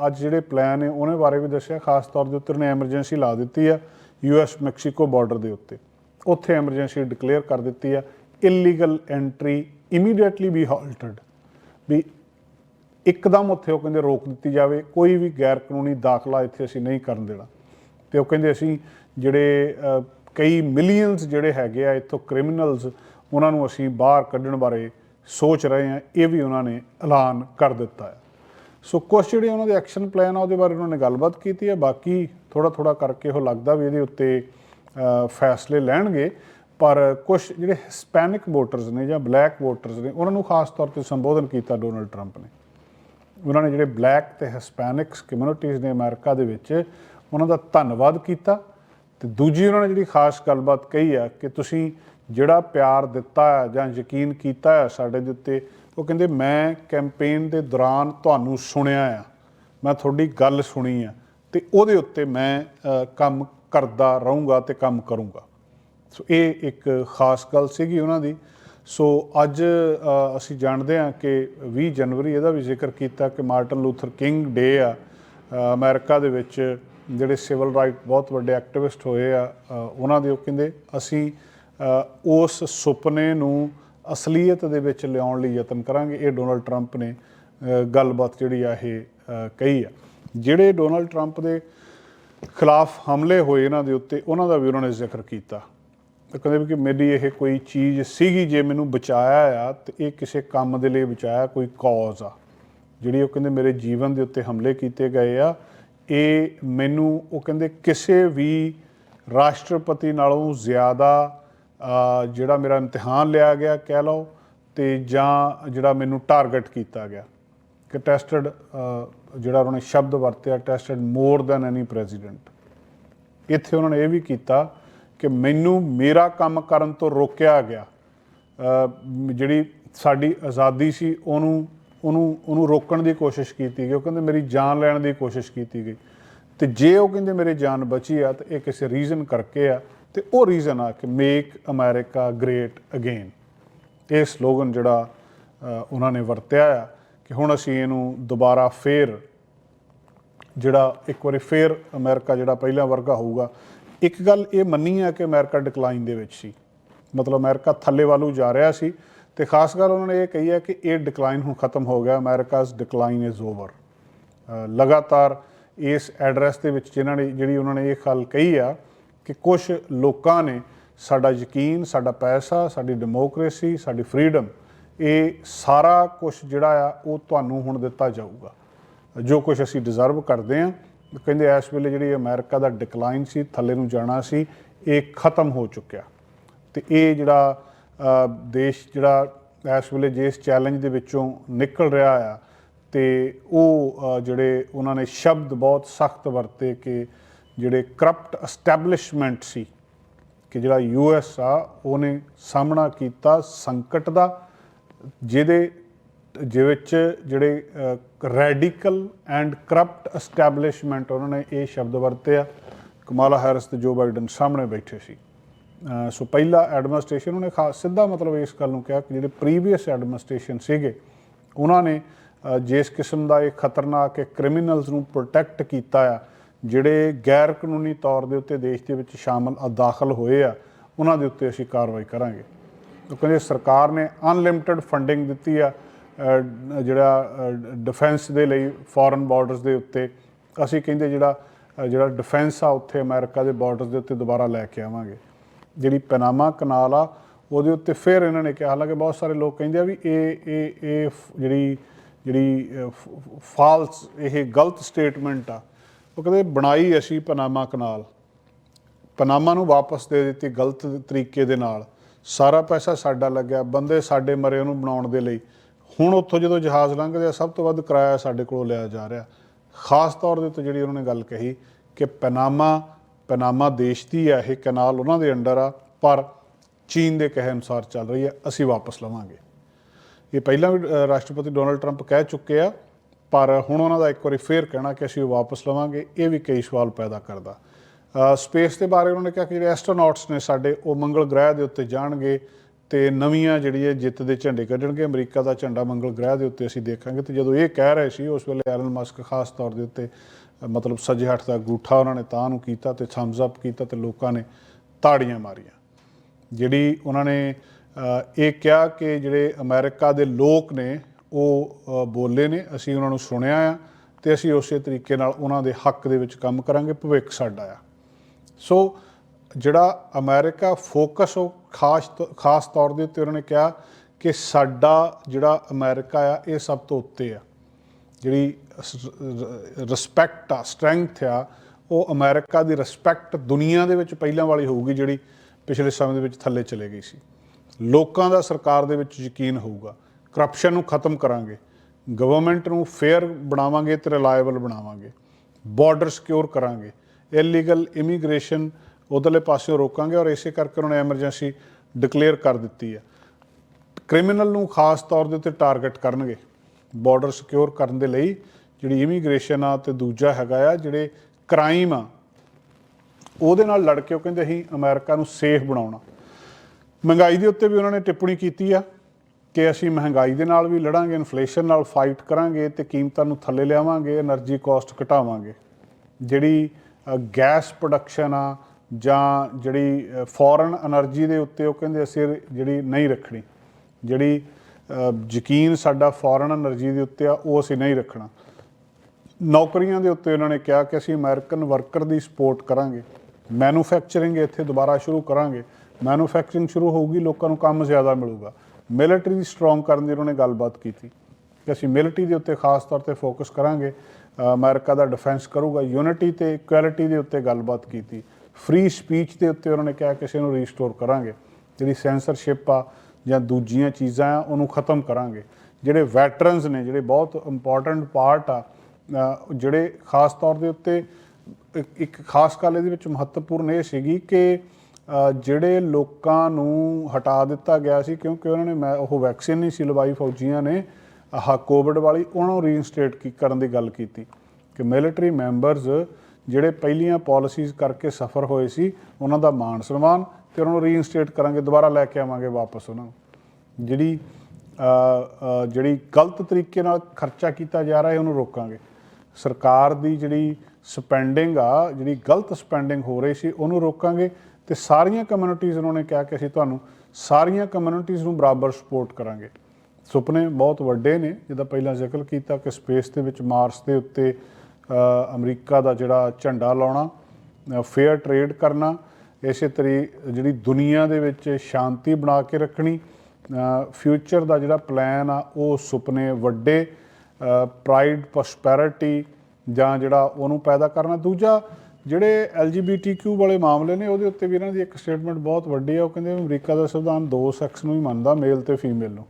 ਅੱਜ ਜਿਹੜੇ ਪਲਾਨ ਨੇ, ਉਹਨੇ ਬਾਰੇ ਵੀ ਦੱਸਿਆ। ਖਾਸ ਤੌਰ ਦੇ ਉੱਤੇ ਉਹਨੇ ਐਮਰਜੈਂਸੀ ਲਾ ਦਿੱਤੀ ਆ ਯੂਐਸ ਮੈਕਸੀਕੋ ਬਾਰਡਰ ਦੇ ਉੱਤੇ। ਉੱਥੇ ਐਮਰਜੈਂਸੀ ਡਿਕਲੇਅਰ ਕਰ ਦਿੱਤੀ ਆ। ਇਲੀਗਲ ਐਂਟਰੀ ਇਮੀਡੀਏਟਲੀ ਵੀ ਹਾਲਟਡ ਵੀ ਇੱਕਦਮ ਉੱਥੇ ਉਹ ਕਹਿੰਦੇ ਰੋਕ ਦਿੱਤੀ ਜਾਵੇ। ਕੋਈ ਵੀ ਗੈਰ ਕਾਨੂੰਨੀ ਦਾਖਲਾ ਇੱਥੇ ਅਸੀਂ ਨਹੀਂ ਕਰਨ ਦੇਣਾ। ਤੇ ਉਹ ਕਹਿੰਦੇ ਅਸੀਂ ਜਿਹੜੇ ਕਈ ਮਿਲੀਅਨਸ ਜਿਹੜੇ ਹੈਗੇ ਆ, ਇੱਥੋਂ ਕ੍ਰਿਮੀਨਲਸ ਉਹਨਾਂ ਨੂੰ ਅਸੀਂ ਬਾਹਰ ਕੱਢਣ ਬਾਰੇ ਸੋਚ ਰਹੇ ਹਾਂ ਇਹ ਵੀ ਉਹਨਾਂ ਨੇ ਐਲਾਨ ਕਰ ਦਿੱਤਾ ਹੈ। ਸੋ ਕੁਝ ਜਿਹੜੇ ਉਹਨਾਂ ਦੇ ਐਕਸ਼ਨ ਪਲਾਨ ਆ, ਉਹਦੇ ਬਾਰੇ ਉਹਨਾਂ ਨੇ ਗੱਲਬਾਤ ਕੀਤੀ ਹੈ। ਬਾਕੀ ਥੋੜਾ ਥੋੜਾ ਕਰਕੇ ਉਹ ਲੱਗਦਾ ਵੀ ਇਹਦੇ ਉੱਤੇ ਫੈਸਲੇ ਲੈਣਗੇ। ਪਰ ਕੁਝ ਜਿਹੜੇ ਹਿਸਪੈਨਿਕ ਵੋਟਰਸ ਨੇ ਜਾਂ ਬਲੈਕ ਵੋਟਰਸ ਨੇ, ਉਹਨਾਂ ਨੂੰ ਖਾਸ ਤੌਰ ਤੇ ਸੰਬੋਧਨ ਕੀਤਾ ਡੋਨਲਡ ਟਰੰਪ ਨੇ। ਉਹਨਾਂ ਨੇ ਜਿਹੜੇ ਬਲੈਕ ਤੇ ਹਿਸਪੈਨਿਕਸ ਕਮਿਊਨਿਟੀਜ਼ ਨੇ ਅਮਰੀਕਾ ਦੇ ਵਿੱਚ, ਉਹਨਾਂ ਦਾ ਧੰਨਵਾਦ ਕੀਤਾ। ਤੇ ਦੂਜੀ ਉਹਨਾਂ ਨੇ ਜਿਹੜੀ ਖਾਸ ਗੱਲਬਾਤ ਕਹੀ ਆ ਕਿ ਤੁਸੀਂ ਜਿਹੜਾ ਪਿਆਰ ਦਿੱਤਾ ਹੈ ਜਾਂ ਯਕੀਨ ਕੀਤਾ ਹੈ ਸਾਡੇ ਦੇ ਉੱਤੇ ਉਹ ਕਹਿੰਦੇ ਮੈਂ ਕੈਂਪੇਨ ਦੇ ਦੌਰਾਨ ਤੁਹਾਨੂੰ ਸੁਣਿਆ ਆ। ਮੈਂ ਤੁਹਾਡੀ ਗੱਲ ਸੁਣੀ ਆ ਤੇ ਉਹਦੇ ਉੱਤੇ ਮੈਂ ਕੰਮ ਕਰਦਾ ਰਹੂੰਗਾ ਤੇ ਕੰਮ ਕਰੂੰਗਾ। ਸੋ ਇਹ ਇੱਕ ਖਾਸ ਗੱਲ ਸੀਗੀ ਉਹਨਾਂ ਦੀ। ਸੋ ਅੱਜ ਅਸੀਂ ਜਾਣਦੇ ਹਾਂ ਕਿ 20 ਜਨਵਰੀ ਇਹਦਾ ਵੀ ਜ਼ਿਕਰ ਕੀਤਾ ਕਿ ਮਾਰਟਨ ਲੂਥਰ ਕਿੰਗ ਡੇ ਆ। ਅ, ਅਮਰੀਕਾ ਦੇ ਵਿੱਚ ਜਿਹੜੇ ਸਿਵਲ ਰਾਈਟ ਬਹੁਤ ਵੱਡੇ ਐਕਟਿਵਿਸਟ ਹੋਏ ਆ ਉਹਨਾਂ ਦੇ ਉਹ ਕਹਿੰਦੇ ਅਸੀਂ ਉਸ ਸੁਪਨੇ ਨੂੰ ਅਸਲੀਅਤ ਦੇ ਵਿੱਚ ਲਿਆਉਣ ਲਈ ਯਤਨ ਕਰਾਂਗੇ। ਇਹ ਡੋਨਲਡ ਟਰੰਪ ਨੇ ਗੱਲਬਾਤ ਜਿਹੜੀ ਆ ਇਹ ਕਹੀ ਆ। ਜਿਹੜੇ ਡੋਨਲਡ ਟਰੰਪ ਦੇ ਖਿਲਾਫ ਹਮਲੇ ਹੋਏ ਇਹਨਾਂ ਦੇ ਉੱਤੇ, ਉਹਨਾਂ ਦਾ ਵੀ ਉਹਨਾਂ ਨੇ ਜ਼ਿਕਰ ਕੀਤਾ। ਤੇ ਕਹਿੰਦੇ ਵੀ ਕਿ ਮੇਰੀ ਇਹ ਕੋਈ ਚੀਜ਼ ਸੀਗੀ ਜੇ ਮੈਨੂੰ ਬਚਾਇਆ ਆ, ਤੇ ਇਹ ਕਿਸੇ ਕੰਮ ਦੇ ਲਈ ਬਚਾਇਆ, ਕੋਈ ਕੌਜ਼ ਆ। ਜਿਹੜੀ ਉਹ ਕਹਿੰਦੇ ਮੇਰੇ ਜੀਵਨ ਦੇ ਉੱਤੇ ਹਮਲੇ ਕੀਤੇ ਗਏ ਆ, ਇਹ ਮੈਨੂੰ, ਉਹ ਕਹਿੰਦੇ ਕਿਸੇ ਵੀ ਰਾਸ਼ਟਰਪਤੀ ਨਾਲੋਂ ਜ਼ਿਆਦਾ ਜਿਹੜਾ ਮੇਰਾ ਇਮਤਿਹਾਨ ਲਿਆ ਗਿਆ, ਕਹਿ ਲਓ, ਤੇ ਜਾਂ ਜਿਹੜਾ ਮੈਨੂੰ ਟਾਰਗੇਟ ਕੀਤਾ ਗਿਆ, ਕਿ ਟੈਸਟਡ ਜਿਹੜਾ ਉਹਨਾਂ ਨੇ ਸ਼ਬਦ ਵਰਤਿਆ tested more than any president ਇੱਥੇ ਉਹਨਾਂ ਨੇ ਇਹ ਵੀ ਕੀਤਾ ਕਿ ਮੈਨੂੰ ਮੇਰਾ ਕੰਮ ਕਰਨ ਤੋਂ ਰੋਕਿਆ ਗਿਆ। ਜਿਹੜੀ ਸਾਡੀ ਆਜ਼ਾਦੀ ਸੀ, ਉਹਨੂੰ ਉਹਨੂੰ ਉਹਨੂੰ ਰੋਕਣ ਦੀ ਕੋਸ਼ਿਸ਼ ਕੀਤੀ ਗਈ। ਉਹ ਕਹਿੰਦੇ ਮੇਰੀ ਜਾਨ ਲੈਣ ਦੀ ਕੋਸ਼ਿਸ਼ ਕੀਤੀ ਗਈ। ਤੇ ਜੇ ਉਹ ਕਹਿੰਦੇ ਮੇਰੇ ਜਾਨ ਬਚੀ ਆ, ਤਾਂ ਇਹ ਕਿਸੇ ਰੀਜ਼ਨ ਕਰਕੇ ਆ ਤੇ ਉਹ ਰੀਜ਼ਨ ਆ ਕਿ ਮੇਕ ਅਮਰੀਕਾ ਗ੍ਰੇਟ ਅਗੇਨ ਇਹ ਸਲੋਗਨ ਜਿਹੜਾ ਉਹਨਾਂ ਨੇ ਵਰਤਿਆ ਆ ਕਿ ਹੁਣ ਅਸੀਂ ਇਹਨੂੰ ਦੁਬਾਰਾ ਫੇਰ, ਜਿਹੜਾ ਇੱਕ ਵਾਰੀ ਫੇਰ ਅਮਰੀਕਾ ਜਿਹੜਾ ਪਹਿਲਾਂ ਵਰਗਾ ਹੋਊਗਾ। ਇੱਕ ਗੱਲ ਇਹ ਮੰਨੀ ਆ ਕਿ ਅਮਰੀਕਾ ਡਿਕਲਾਈਨ ਦੇ ਵਿੱਚ ਸੀ। ਮਤਲਬ ਅਮਰੀਕਾ ਥੱਲੇ ਵੱਲੋਂ ਜਾ ਰਿਹਾ ਸੀ ਤੇ ਖਾਸ ਗੱਲ ਉਹਨਾਂ ਨੇ ਇਹ ਕਹੀ ਹੈ ਕਿ ਇਹ ਡਿਕਲਾਈਨ ਹੁਣ ਖਤਮ ਹੋ ਗਿਆ ਅਮਰੀਕਾਸ ਡਿਕਲਾਈਨ ਇਜ਼ ਓਵਰ ਲਗਾਤਾਰ ਇਸ ਐਡਰੈਸ ਦੇ ਵਿੱਚ ਜਿਨ੍ਹਾਂ ਨੇ, ਜਿਹੜੀ ਉਹਨਾਂ ਨੇ ਇਹ ਗੱਲ ਕਹੀ ਆ ਕਿ ਕੁਝ ਲੋਕਾਂ ਨੇ ਸਾਡਾ ਯਕੀਨ, ਸਾਡਾ ਪੈਸਾ, ਸਾਡੀ ਡੈਮੋਕ੍ਰੇਸੀ ਸਾਡੀ ਫਰੀडम ਇਹ ਸਾਰਾ ਕੁਝ ਜਿਹੜਾ ਆ, ਉਹ ਤੁਹਾਨੂੰ ਹੁਣ ਦਿੱਤਾ ਜਾਊਗਾ। ਜੋ ਕੁਝ ਅਸੀਂ ਡਿਜ਼ਰਵ ਕਰਦੇ ਆ ਕਹਿੰਦੇ ਇਸ ਵੇਲੇ ਜਿਹੜੀ ਅਮਰੀਕਾ ਦਾ ਡਿਕਲਾਈਨ ਸੀ, ਥੱਲੇ ਨੂੰ ਜਾਣਾ ਸੀ, ਇਹ ਖਤਮ ਹੋ ਚੁੱਕਿਆ। ਤੇ ਇਹ ਜਿਹੜਾ ਦੇਸ਼ ਜਿਹੜਾ ਇਸ ਵੇਲੇ ਜਿਸ ਇਸ ਚੈਲੰਜ ਦੇ ਵਿੱਚੋਂ ਨਿਕਲ ਰਿਹਾ ਆ, ਤੇ ਉਹ ਜਿਹੜੇ ਉਹਨਾਂ ਨੇ ਸ਼ਬਦ ਬਹੁਤ ਸਖਤ ਵਰਤੇ ਕਿ ਜਿਹੜੇ ਕਰਪਟ ਐਸਟੈਬਲਿਸ਼ਮੈਂਟ ਸੀ, ਕਿ ਜਿਹੜਾ ਯੂਐਸ ਆ, ਉਹਨੇ ਸਾਹਮਣਾ ਕੀਤਾ ਸੰਕਟ ਦਾ, ਜਿਹਦੇ ਜਿਹਦੇ ਵਿੱਚ ਜਿਹੜੇ ਰੈਡੀਕਲ ਐਂਡ ਕਰਪਟ ਐਸਟੈਬਲਿਸ਼ਮੈਂਟ ਉਹਨਾਂ ਨੇ ਇਹ ਸ਼ਬਦ ਵਰਤੇ ਆ ਕਮਾਲਾ ਹੈਰਿਸ ਤੇ ਜੋ ਬਾਈਡਨ ਸਾਹਮਣੇ ਬੈਠੇ ਸੀ। ਸੋ ਪਹਿਲਾ ਐਡਮਿਨਿਸਟ੍ਰੇਸ਼ਨ ਉਹਨੇ ਖਾਸ ਸਿੱਧਾ ਮਤਲਬ ਇਸ ਗੱਲ ਨੂੰ ਕਿਹਾ ਕਿ ਜਿਹੜੇ ਪ੍ਰੀਵੀਅਸ ਐਡਮਿਨਿਸਟ੍ਰੇਸ਼ਨ ਸੀਗੇ, ਉਹਨਾਂ ਨੇ ਜਿਸ ਕਿਸਮ ਦਾ ਇਹ ਖਤਰਨਾਕ ਇਹ ਕ੍ਰਿਮੀਨਲਸ ਨੂੰ ਪ੍ਰੋਟੈਕਟ ਕੀਤਾ ਆ ਜਿਹੜੇ ਗੈਰ ਕਾਨੂੰਨੀ ਤੌਰ ਦੇ ਉੱਤੇ ਦੇਸ਼ ਦੇ ਵਿੱਚ ਸ਼ਾਮਲ ਦਾਖਲ ਹੋਏ ਆ, ਉਹਨਾਂ ਦੇ ਉੱਤੇ ਅਸੀਂ ਕਾਰਵਾਈ ਕਰਾਂਗੇ। ਉਹ ਕਹਿੰਦੇ ਸਰਕਾਰ ਨੇ ਅਨਲਿਮਿਟਿਡ ਫੰਡਿੰਗ ਦਿੱਤੀ ਆ ਜਿਹੜਾ ਡਿਫੈਂਸ ਦੇ ਲਈ ਫੋਰਨ ਬਾਰਡਰਸ ਦੇ ਉੱਤੇ। ਅਸੀਂ ਕਹਿੰਦੇ ਜਿਹੜਾ ਜਿਹੜਾ ਡਿਫੈਂਸ ਆ, ਉੱਥੇ ਅਮਰੀਕਾ ਦੇ ਬਾਰਡਰਸ ਦੇ ਉੱਤੇ ਦੁਬਾਰਾ ਲੈ ਕੇ ਆਵਾਂਗੇ। ਜਿਹੜੀ ਪਨਾਮਾ ਕਨਾਲ ਆ, ਉਹਦੇ ਉੱਤੇ ਫਿਰ ਇਹਨਾਂ ਨੇ ਕਿਹਾ, ਹਾਲਾਂਕਿ ਬਹੁਤ ਸਾਰੇ ਲੋਕ ਕਹਿੰਦੇ ਆ ਵੀ ਇਹ ਇਹ ਇਹ ਜਿਹੜੀ ਜਿਹੜੀ ਫਾਲਸ, ਇਹ ਗਲਤ ਸਟੇਟਮੈਂਟ ਆ। ਉਹ ਕਹਿੰਦੇ, ਬਣਾਈ ਅਸੀਂ ਪਨਾਮਾ ਕਨਾਲ। ਪਨਾਮਾ ਨੂੰ ਵਾਪਸ ਦੇ ਦਿੱਤੀ ਗਲਤ ਤਰੀਕੇ ਦੇ ਨਾਲ। ਸਾਰਾ ਪੈਸਾ ਸਾਡਾ ਲੱਗਿਆ, ਬੰਦੇ ਸਾਡੇ ਮਰੇ ਉਹਨੂੰ ਬਣਾਉਣ ਦੇ ਲਈ। ਹੁਣ ਉੱਥੋਂ ਜਦੋਂ ਜਹਾਜ਼ ਲੰਘਦੇ ਆ, ਸਭ ਤੋਂ ਵੱਧ ਕਿਰਾਇਆ ਸਾਡੇ ਕੋਲੋਂ ਲਿਆ ਜਾ ਰਿਹਾ। ਖਾਸ ਤੌਰ ਦੇ ਉੱਤੇ ਜਿਹੜੀ ਉਹਨਾਂ ਨੇ ਗੱਲ ਕਹੀ ਕਿ ਪਨਾਮਾ ਪਨਾਮਾ ਦੇਸ਼ ਦੀ ਹੈ ਇਹ ਕਨਾਲ ਉਹਨਾਂ ਦੇ ਅੰਡਰ ਆ, ਪਰ ਚੀਨ ਦੇ ਕਹੇ ਅਨੁਸਾਰ ਚੱਲ ਰਹੀ ਹੈ ਅਸੀਂ ਵਾਪਸ ਲਵਾਂਗੇ। ਇਹ ਪਹਿਲਾਂ ਵੀ ਰਾਸ਼ਟਰਪਤੀ ਡੋਨਲਡ ਟਰੰਪ ਕਹਿ ਚੁੱਕੇ ਆ ਪਰ ਹੁਣ ਉਹਨਾਂ ਦਾ ਇੱਕ ਵਾਰੀ ਫੇਰ ਕਹਿਣਾ ਕਿ ਅਸੀਂ ਉਹ ਵਾਪਸ ਲਵਾਂਗੇ, ਇਹ ਵੀ ਕਈ ਸਵਾਲ ਪੈਦਾ ਕਰਦਾ। ਸਪੇਸ ਦੇ ਬਾਰੇ ਉਹਨਾਂ ਨੇ ਕਿਹਾ ਕਿ ਜਿਹੜੇ ਐਸਟਰੋਨੌਟਸ ਨੇ ਸਾਡੇ, ਉਹ ਮੰਗਲ ਗ੍ਰਹਿ ਦੇ ਉੱਤੇ ਜਾਣਗੇ ਤੇ ਨਵੀਆਂ ਜਿਹੜੀ ਹੈ ਜਿੱਤ ਦੇ ਝੰਡੇ ਕੱਢਣਗੇ, ਅਮਰੀਕਾ ਦਾ ਝੰਡਾ ਮੰਗਲ ਗ੍ਰਹਿ ਦੇ ਉੱਤੇ ਅਸੀਂ ਦੇਖਾਂਗੇ ਤੇ ਜਦੋਂ ਇਹ ਕਹਿ ਰਹੇ ਸੀ, ਉਸ ਵੇਲੇ ਐਲਨ ਮਸਕ ਖਾਸ ਤੌਰ ਦੇ ਉੱਤੇ ਮਤਲਬ ਸੱਜੇ ਹੱਥ ਦਾ ਅੰਗੂਠਾ ਉਹਨਾਂ ਨੇ ਤਾਂ ਨੂੰ ਕੀਤਾ ਤੇ ਥੰਬਸ ਅਪ ਕੀਤਾ ਤੇ ਲੋਕਾਂ ਨੇ ਤਾੜੀਆਂ ਮਾਰੀਆਂ। ਜਿਹੜੀ ਉਹਨਾਂ ਨੇ ਇਹ ਕਿਹਾ ਕਿ ਜਿਹੜੇ ਅਮਰੀਕਾ ਦੇ ਲੋਕ ਨੇ ਉਹ ਬੋਲੇ ਨੇ, ਅਸੀਂ ਉਹਨਾਂ ਨੂੰ ਸੁਣਿਆ ਆ ਤੇ ਅਸੀਂ ਉਸੇ ਤਰੀਕੇ ਨਾਲ ਉਹਨਾਂ ਦੇ ਹੱਕ ਦੇ ਵਿੱਚ ਕੰਮ ਕਰਾਂਗੇ, ਭਵਿੱਖ ਸਾਡਾ ਆ। ਸੋ ਜਿਹੜਾ ਅਮਰੀਕਾ ਫੋਕਸ ਉਹ ਖਾਸ ਤ- ਖਾਸ ਤੌਰ ਦੇ ਉੱਤੇ ਉਹਨਾਂ ਨੇ ਕਿਹਾ ਕਿ ਸਾਡਾ ਜਿਹੜਾ ਅਮਰੀਕਾ ਆ, ਇਹ ਸਭ ਤੋਂ ਉੱਤੇ ਆ। ਜਿਹੜੀ ਰਿਸਪੈਕਟ ਆ ਸਟਰੈਂਥ ਆ, ਉਹ ਅਮਰੀਕਾ ਦੀ ਰਿਸਪੈਕਟ ਦੁਨੀਆ ਦੇ ਵਿੱਚ ਪਹਿਲਾਂ ਵਾਲੀ ਹੋਊਗੀ, ਜਿਹੜੀ ਪਿਛਲੇ ਸਮੇਂ ਦੇ ਵਿੱਚ ਥੱਲੇ ਚਲੇ ਗਈ ਸੀ। ਲੋਕਾਂ ਦਾ ਸਰਕਾਰ ਦੇ ਵਿੱਚ ਯਕੀਨ ਹੋਊਗਾ। ਕਰਪਸ਼ਨ ਨੂੰ ਖਤਮ ਕਰਾਂਗੇ। ਗਵਰਨਮੈਂਟ ਨੂੰ ਫੇਅਰ ਬਣਾਵਾਂਗੇ ਤੇ ਰਿਲਾਇਬਲ ਬਣਾਵਾਂਗੇ। ਬਾਰਡਰ ਸਿਕਿਉਰ ਕਰਾਂਗੇ। ਇਲੀਗਲ ਇਮੀਗ੍ਰੇਸ਼ਨ ਉਧਰਲੇ ਪਾਸਿਓਂ ਰੋਕਾਂਗੇ ਔਰ ਇਸੇ ਕਰਕੇ ਉਹਨਾਂ ਨੇ ਐਮਰਜੈਂਸੀ ਡਿਕਲੇਅਰ ਕਰ ਦਿੱਤੀ ਹੈ। ਕ੍ਰਿਮੀਨਲ ਨੂੰ ਖਾਸ ਤੌਰ ਦੇ ਉੱਤੇ ਟਾਰਗੇਟ ਕਰਨਗੇ। ਬਾਰਡਰ ਸਿਕਿਉਰ ਕਰਨ ਦੇ ਲਈ ਜਿਹੜੀ ਇਮੀਗ੍ਰੇਸ਼ਨ ਆ ਤੇ ਦੂਜਾ ਹੈਗਾ ਆ, ਜਿਹੜੇ ਕ੍ਰਾਈਮ ਆ, ਉਹਦੇ ਨਾਲ ਲੜ ਕੇ ਉਹ ਕਹਿੰਦੇ ਅਸੀਂ ਅਮਰੀਕਾ ਨੂੰ ਸੇਫ ਬਣਾਉਣਾ। ਮਹਿੰਗਾਈ ਦੇ ਉੱਤੇ ਵੀ ਉਹਨਾਂ ਨੇ ਟਿੱਪਣੀ ਕੀਤੀ ਆ। ਕਿ ਅਸੀਂ ਮਹਿੰਗਾਈ ਦੇ ਨਾਲ ਵੀ ਲੜਾਂਗੇ ਇਨਫਲੇਸ਼ਨ ਨਾਲ ਫਾਈਟ ਕਰਾਂਗੇ ਤੇ ਕੀਮਤਾਂ ਨੂੰ ਥੱਲੇ ਲਿਆਵਾਂਗੇ એનર્ਜੀ ਕੋਸਟ ਘਟਾਵਾਂਗੇ। ਜਿਹੜੀ ਗੈਸ ਪ੍ਰੋਡਕਸ਼ਨ ਆ ਜਾਂ ਜਿਹੜੀ ਫੋਰਨ એનર્ਜੀ ਦੇ ਉੱਤੇ ਉਹ ਕਹਿੰਦੇ ਅਸੀਂ ਜਿਹੜੀ ਨਹੀਂ ਰੱਖਣੀ। ਜਿਹੜੀ ਯਕੀਨ ਸਾਡਾ ਫੋਰਨ એનર્ਜੀ ਦੇ ਉੱਤੇ ਆ, ਉਹ ਅਸੀਂ ਨਹੀਂ ਰੱਖਣਾ। ਨੌਕਰੀਆਂ ਦੇ ਉੱਤੇ ਉਹਨਾਂ ਨੇ ਕਿਹਾ ਕਿ ਅਸੀਂ ਅਮਰੀਕਨ ਵਰਕਰ ਦੀ ਸਪੋਰਟ ਕਰਾਂਗੇ। ਮੈਨੂਫੈਕਚਰਿੰਗ ਇੱਥੇ ਦੁਬਾਰਾ ਸ਼ੁਰੂ ਕਰਾਂਗੇ। ਮੈਨੂਫੈਕਚਰਿੰਗ ਸ਼ੁਰੂ ਹੋਊਗੀ, ਲੋਕਾਂ ਨੂੰ ਕੰਮ ਜ਼ਿਆਦਾ ਮਿਲੂਗਾ। ਮਿਲਟਰੀ ਦੀ ਸਟਰੋਂਗ ਕਰਨ ਦੀ ਉਹਨਾਂ ਨੇ ਗੱਲਬਾਤ ਕੀਤੀ ਕਿ ਅਸੀਂ ਮਿਲਟਰੀ ਦੇ ਉੱਤੇ ਖਾਸ ਤੌਰ ਤੇ ਫੋਕਸ ਕਰਾਂਗੇ। ਅ, ਅਮਰੀਕਾ ਦਾ ਡਿਫੈਂਸ ਕਰੂਗਾ ਯੂਨਿਟੀ ਤੇ ਇਕੁਐਲਿਟੀ ਦੇ ਉੱਤੇ ਗੱਲਬਾਤ ਕੀਤੀ। ਫ੍ਰੀ ਸਪੀਚ ਦੇ ਉੱਤੇ ਉਹਨਾਂ ਨੇ ਕਿਹਾ ਕਿਸੇ ਨੂੰ ਰੀਸਟੋਰ ਕਰਾਂਗੇ। ਜਿਹੜੀ ਸੈਂਸਰਸ਼ਿਪ ਆ ਜਾਂ ਦੂਜੀਆਂ ਚੀਜ਼ਾਂ ਆ ਉਹਨੂੰ ਖਤਮ ਕਰਾਂਗੇ। ਜਿਹੜੇ ਵੈਟਰਨਸ ਨੇ ਜਿਹੜੇ ਬਹੁਤ ਇੰਪੋਰਟੈਂਟ ਪਾਰਟ ਆ ਜਿਹੜੇ ਖਾਸ ਤੌਰ ਦੇ ਉੱਤੇ ਇੱਕ- ਇੱਕ ਖਾਸ ਗੱਲ ਇਹਦੇ ਵਿੱਚ ਮਹੱਤਵਪੂਰਨ ਇਹ ਸੀਗੀ ਕਿ ਜਿਹੜੇ ਲੋਕਾਂ ਨੂੰ ਹਟਾ ਦਿੱਤਾ ਗਿਆ ਸੀ, ਕਿਉਂਕਿ ਉਹਨਾਂ ਨੇ ਮੈਂ ਉਹ ਵੈਕਸੀਨ ਨਹੀਂ ਸੀ ਲਵਾਈ, ਫੌਜੀਆਂ ਨੇ, ਆਹ ਕੋਵਿਡ ਵਾਲੀ, ਉਹਨਾਂ ਨੂੰ ਰੀਇਨਸਟੇਟ ਕੀ ਕਰਨ ਦੀ ਗੱਲ ਕੀਤੀ ਕਿ ਮਿਲਟਰੀ ਮੈਂਬਰਸ ਜਿਹੜੇ ਪਹਿਲੀਆਂ ਪਾਲਿਸੀਜ਼ ਕਰਕੇ ਸਫਰ ਹੋਏ ਸੀ, ਉਹਨਾਂ ਦਾ ਮਾਣ ਸਨਮਾਨ ਤੇ ਉਹਨਾਂ ਨੂੰ ਰੀਇਨਸਟੇਟ ਕਰਾਂਗੇ, ਦੁਬਾਰਾ ਲੈ ਕੇ ਆਵਾਂਗੇ ਵਾਪਸ ਉਹਨਾਂ ਨੂੰ। ਜਿਹੜੀ ਜਿਹੜੀ ਗਲਤ ਤਰੀਕੇ ਨਾਲ ਖਰਚਾ ਕੀਤਾ ਜਾ ਰਿਹਾ ਹੈ, ਉਹਨੂੰ ਰੋਕਾਂਗੇ। ਸਰਕਾਰ ਦੀ ਜਿਹੜੀ ਸਪੈਂਡਿੰਗ ਆ, ਜਿਹੜੀ ਗਲਤ ਸਪੈਂਡਿੰਗ ਹੋ ਰਹੀ ਸੀ, ਉਹਨੂੰ ਰੋਕਾਂਗੇ। ਤੇ ਸਾਰੀਆਂ ਕਮਿਊਨਿਟੀਆਂ ਉਹਨਾਂ ਨੇ ਕਿਹਾ ਕਿ ਅਸੀਂ ਤੁਹਾਨੂੰ ਸਾਰੀਆਂ ਕਮਿਊਨਿਟੀਆਂ ਨੂੰ ਬਰਾਬਰ ਸਪੋਰਟ ਕਰਾਂਗੇ। ਸੁਪਨੇ ਬਹੁਤ ਵੱਡੇ ਨੇ। ਜਿਹਦਾ ਪਹਿਲਾਂ ਜ਼ਿਕਰ ਕੀਤਾ ਕਿ ਸਪੇਸ ਦੇ ਵਿੱਚ ਮਾਰਸ ਦੇ ਉੱਤੇ ਅਮਰੀਕਾ ਦਾ ਜਿਹੜਾ ਝੰਡਾ ਲਾਉਣਾ ਫੇਅਰ ਟ੍ਰੇਡ ਕਰਨਾ, ਇਸੇ ਤਰੀ ਜਿਹੜੀ ਦੁਨੀਆ ਦੇ ਵਿੱਚ ਸ਼ਾਂਤੀ ਬਣਾ ਕੇ ਰੱਖਣੀ ਫਿਊਚਰ ਦਾ ਜਿਹੜਾ ਪਲਾਨ ਆ, ਉਹ ਸੁਪਨੇ ਵੱਡੇ ਪ੍ਰਾਈਡ ਪ੍ਰੋਸਪੈਰਿਟੀ ਜਾਂ ਜਿਹੜਾ ਉਹਨੂੰ ਪੈਦਾ ਕਰਨਾ। ਦੂਜਾ ਜਿਹੜੇ LGBTQ ਵਾਲੇ ਮਾਮਲੇ ਨੇ, ਉਹਦੇ ਉੱਤੇ ਵੀ ਇਹਨਾਂ ਦੀ ਇੱਕ ਸਟੇਟਮੈਂਟ ਬਹੁਤ ਵੱਡੀ ਆ। ਉਹ ਕਹਿੰਦੇ ਵੀ ਅਮਰੀਕਾ ਦਾ ਸੰਵਿਧਾਨ ਦੋ ਸੈਕਸ ਨੂੰ ਹੀ ਮੰਨਦਾ, ਮੇਲ ਤੇ ਫੀਮੇਲ ਨੂੰ।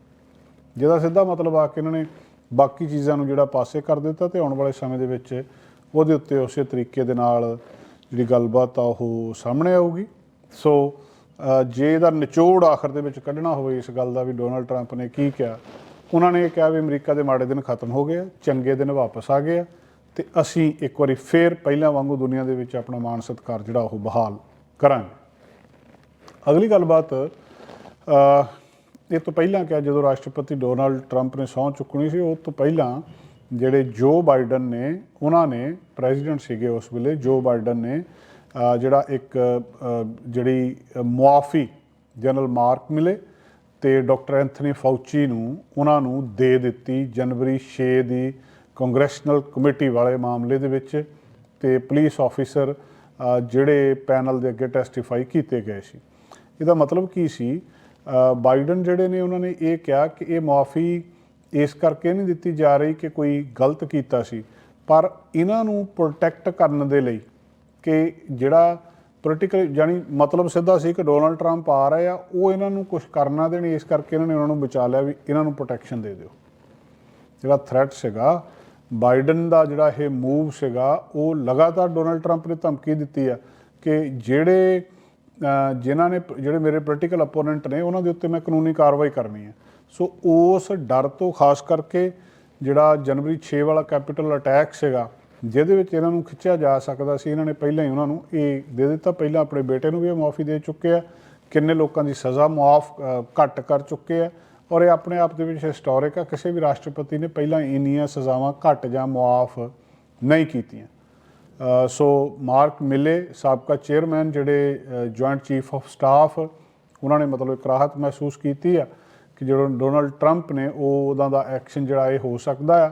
ਜਿਹਦਾ ਸਿੱਧਾ ਮਤਲਬ ਆ ਕਿ ਇਹਨਾਂ ਨੇ ਬਾਕੀ ਚੀਜ਼ਾਂ ਨੂੰ ਜਿਹੜਾ ਪਾਸੇ ਕਰ ਦਿੱਤਾ ਤੇ ਆਉਣ ਵਾਲੇ ਸਮੇਂ ਦੇ ਵਿੱਚ ਉਹਦੇ ਉੱਤੇ ਉਸੇ ਤਰੀਕੇ ਦੇ ਨਾਲ ਜਿਹੜੀ ਗੱਲਬਾਤ ਆ, ਉਹ ਸਾਹਮਣੇ ਆਊਗੀ। ਸੋ ਜੇ ਇਹਦਾ ਨਿਚੋੜ ਆਖਰ ਦੇ ਵਿੱਚ ਕੱਢਣਾ ਹੋਵੇ ਇਸ ਗੱਲ ਦਾ ਵੀ ਡੋਨਲਡ ਟਰੰਪ ਨੇ ਕੀ ਕਿਹਾ, ਉਹਨਾਂ ਨੇ ਇਹ ਕਿਹਾ ਵੀ ਅਮਰੀਕਾ ਦੇ ਮਾੜੇ ਦਿਨ ਖਤਮ ਹੋ ਗਏ ਆ, ਚੰਗੇ ਦਿਨ ਵਾਪਸ ਆ ਗਏ ਆ। ਤੇ ਅਸੀਂ ਇੱਕ ਵਾਰੀ ਫੇਰ ਪਹਿਲਾਂ ਵਾਂਗੂ ਦੁਨੀਆ ਦੇ ਵਿੱਚ ਆਪਣਾ ਮਾਣ ਸਤਿਕਾਰ ਜਿਹੜਾ ਉਹ ਬਹਾਲ ਕਰਾਂਗੇ। ਅਗਲੀ ਗੱਲਬਾਤ ਇਹ ਤੋਂ ਪਹਿਲਾਂ ਕਿਹਾ ਜਦੋਂ ਰਾਸ਼ਟਰਪਤੀ ਡੋਨਾਲਡ ਟਰੰਪ ਨੇ ਸਹੁੰ ਚੁੱਕਣੀ ਸੀ, ਉਹ ਤੋਂ ਪਹਿਲਾਂ ਜਿਹੜੇ ਜੋ ਬਾਈਡਨ ਨੇ, ਉਹਨਾਂ ਨੇ ਪ੍ਰੈਜ਼ੀਡੈਂਟ ਸੀਗੇ ਉਸ ਵੇਲੇ, ਜੋ ਬਾਈਡਨ ਨੇ ਜਿਹੜਾ ਇੱਕ ਜਿਹੜੀ ਮੁਆਫੀ ਜਨਰਲ ਮਾਰਕ ਮਿਲੇ ਤੇ ਡਾਕਟਰ ਐਂਥਨੀ ਫਾਊਚੀ ਨੂੰ ਉਹਨਾਂ ਨੂੰ ਦੇ ਦਿੱਤੀ ਜਨਵਰੀ 6 ਦੀ ਕੰਗਰੈਸ਼ਨਲ ਕਮੇਟੀ ਵਾਲੇ ਮਾਮਲੇ ਦੇ ਵਿੱਚ ਤੇ ਪੁਲਿਸ ਆਫੀਸਰ ਜਿਹੜੇ ਪੈਨਲ ਦੇ ਅੱਗੇ ਟੈਸਟੀਫਾਈ ਕੀਤੇ ਗਏ ਸੀ। ਇਹਦਾ ਮਤਲਬ ਕੀ ਸੀ? ਬਾਈਡਨ ਜਿਹੜੇ ਨੇ, ਉਹਨਾਂ ਨੇ ਇਹ ਕਿਹਾ ਕਿ ਇਹ ਮਾਫੀ ਇਸ ਕਰਕੇ ਨਹੀਂ ਦਿੱਤੀ ਜਾ ਰਹੀ ਕਿ ਕੋਈ ਗਲਤ ਕੀਤਾ ਸੀ। ਪਰ ਇਹਨਾਂ ਨੂੰ ਪ੍ਰੋਟੈਕਟ ਕਰਨ ਦੇ ਲਈ ਕਿ ਜਿਹੜਾ ਪੋਲੀਟੀਕਲ ਜਾਨੀ ਮਤਲਬ ਸਿੱਧਾ ਸੀ ਕਿ ਡੋਨਲਡ ਟਰੰਪ ਆ ਰਹੇ ਆ, ਉਹ ਇਹਨਾਂ ਨੂੰ ਕੁਝ ਕਰਨਾ ਦੇਣੀ, ਇਸ ਕਰਕੇ ਇਹਨਾਂ ਨੇ ਉਹਨਾਂ ਨੂੰ ਬਚਾ ਲਿਆ ਵੀ ਇਹਨਾਂ ਨੂੰ ਪ੍ਰੋਟੈਕਸ਼ਨ ਦੇ ਦਿਓ। ਜਿਹੜਾ ਥ੍ਰੈਟ ਸੀਗਾ ਬਾਈਡਨ ਦਾ ਜਿਹੜਾ ਇਹ ਮੂਵ ਸੀਗਾ, ਉਹ ਲਗਾਤਾਰ ਡੋਨਲਡ ਟਰੰਪ ਨੇ ਧਮਕੀ ਦਿੱਤੀ ਆ ਕਿ ਜਿਹੜੇ ਜਿਨ੍ਹਾਂ ਨੇ ਜਿਹੜੇ ਮੇਰੇ ਪੋਲੀਟੀਕਲ ਅਪੋਨੈਂਟ ਨੇ, ਉਹਨਾਂ ਦੇ ਉੱਤੇ ਮੈਂ ਕਾਨੂੰਨੀ ਕਾਰਵਾਈ ਕਰਨੀ ਹੈ ਸੋ ਉਸ ਡਰ ਤੋਂ ਖਾਸ ਕਰਕੇ ਜਿਹੜਾ ਜਨਵਰੀ 6 ਵਾਲਾ ਕੈਪੀਟਲ ਅਟੈਕ ਸੀਗਾ, ਜਿਹਦੇ ਵਿੱਚ ਇਹਨਾਂ ਨੂੰ ਖਿੱਚਿਆ ਜਾ ਸਕਦਾ ਸੀ, ਇਹਨਾਂ ਨੇ ਪਹਿਲਾਂ ਹੀ ਉਹਨਾਂ ਨੂੰ ਇਹ ਦੇ ਦਿੱਤਾ। ਪਹਿਲਾਂ ਆਪਣੇ ਬੇਟੇ ਨੂੰ ਵੀ ਇਹ ਮਾਫੀ ਦੇ ਚੁੱਕੇ ਆ। ਕਿੰਨੇ ਲੋਕਾਂ ਦੀ ਸਜ਼ਾ ਮੁਆਫ ਘੱਟ ਕਰ ਚੁੱਕੇ ਆ। ਔਰ ਇਹ ਆਪਣੇ ਆਪ ਦੇ ਵਿੱਚ ਹਿਸਟੋਰਿਕ ਆ। ਕਿਸੇ ਵੀ ਰਾਸ਼ਟਰਪਤੀ ਨੇ ਪਹਿਲਾਂ ਇੰਨੀਆਂ ਸਜ਼ਾਵਾਂ ਘੱਟ ਜਾਂ ਮੁਆਫ ਨਹੀਂ ਕੀਤੀਆਂ। ਸੋ ਮਾਰਕ ਮਿਲੇ, ਸਾਬਕਾ ਚੇਅਰਮੈਨ ਜਿਹੜੇ ਜੁਆਇੰਟ ਚੀਫ ਆਫ ਸਟਾਫ ਉਹਨਾਂ ਨੇ ਮਤਲਬ ਇੱਕ ਰਾਹਤ ਮਹਿਸੂਸ ਕੀਤੀ ਆ ਕਿ ਜਿਹੜਾ ਡੋਨਲਡ ਟਰੰਪ ਨੇ ਉਹ ਉਹਦਾ ਦਾ ਐਕਸ਼ਨ ਜਿਹੜਾ ਇਹ ਹੋ ਸਕਦਾ